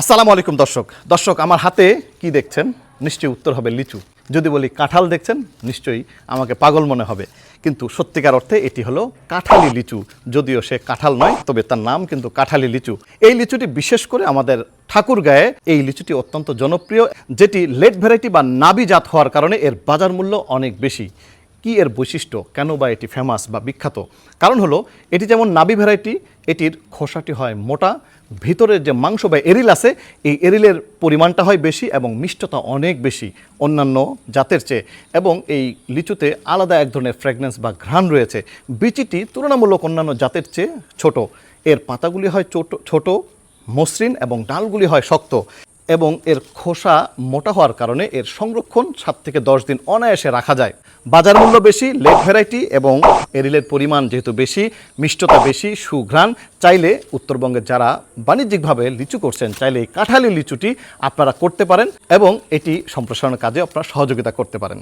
আসসালামু আলাইকুম দর্শক। দর্শক, আমার হাতে কি দেখছেন? নিশ্চয়ই উত্তর হবে লিচু। যদি বলি কাঁঠাল দেখছেন, নিশ্চয়ই আমাকে পাগল মনে হবে। কিন্তু সত্যিকার অর্থে এটি হলো কাঁঠালি লিচু। যদিও সে কাঁঠাল নয়, তবে তার নাম কিন্তু কাঁঠালি লিচু। এই লিচুটি বিশেষ করে আমাদের ঠাকুর গায়ে এই লিচুটি অত্যন্ত জনপ্রিয়, যেটি লেট ভ্যারাইটি বা নাবি জাত হওয়ার কারণে এর বাজার মূল্য অনেক বেশি। কি এর বৈশিষ্ট্য? কেন বা এটি ফেমাস বা বিখ্যাত? কারণ হলো, এটি যেমন নাবি ভ্যারাইটি, এটির খোসাটি হয় মোটা ভিতরের যে মাংস বা এরিল আছে, এই এরিলের পরিমাণটা হয় বেশি এবং মিষ্টতা অনেক বেশি অন্যান্য জাতের চেয়ে। এবং এই লিচুতে আলাদা এক ধরনের ফ্র্যাগনেন্স বা ঘ্রাণ রয়েছে। বিচিটি তুলনামূলক অন্যান্য জাতের চেয়ে ছোট। এর পাতাগুলি হয় ছোট ছোট, মসৃণ এবং ডালগুলি হয় শক্ত। এবং এর খোসা মোটা হওয়ার কারণে এর সংরক্ষণ সাত থেকে দশ দিন অনায়াসে রাখা যায়। বাজার মূল্য বেশি লেট ভ্যারাইটি এবং এরিলের পরিমাণ যেহেতু বেশি, মিষ্টতা বেশি, সুঘ্রাণ, চাইলে উত্তরবঙ্গের যারা বাণিজ্যিকভাবে লিচু করছেন, চাইলে এই কাঁঠালি লিচুটি আপনারা করতে পারেন এবং এটি সম্প্রসারণের কাজে আপনারা সহযোগিতা করতে পারেন।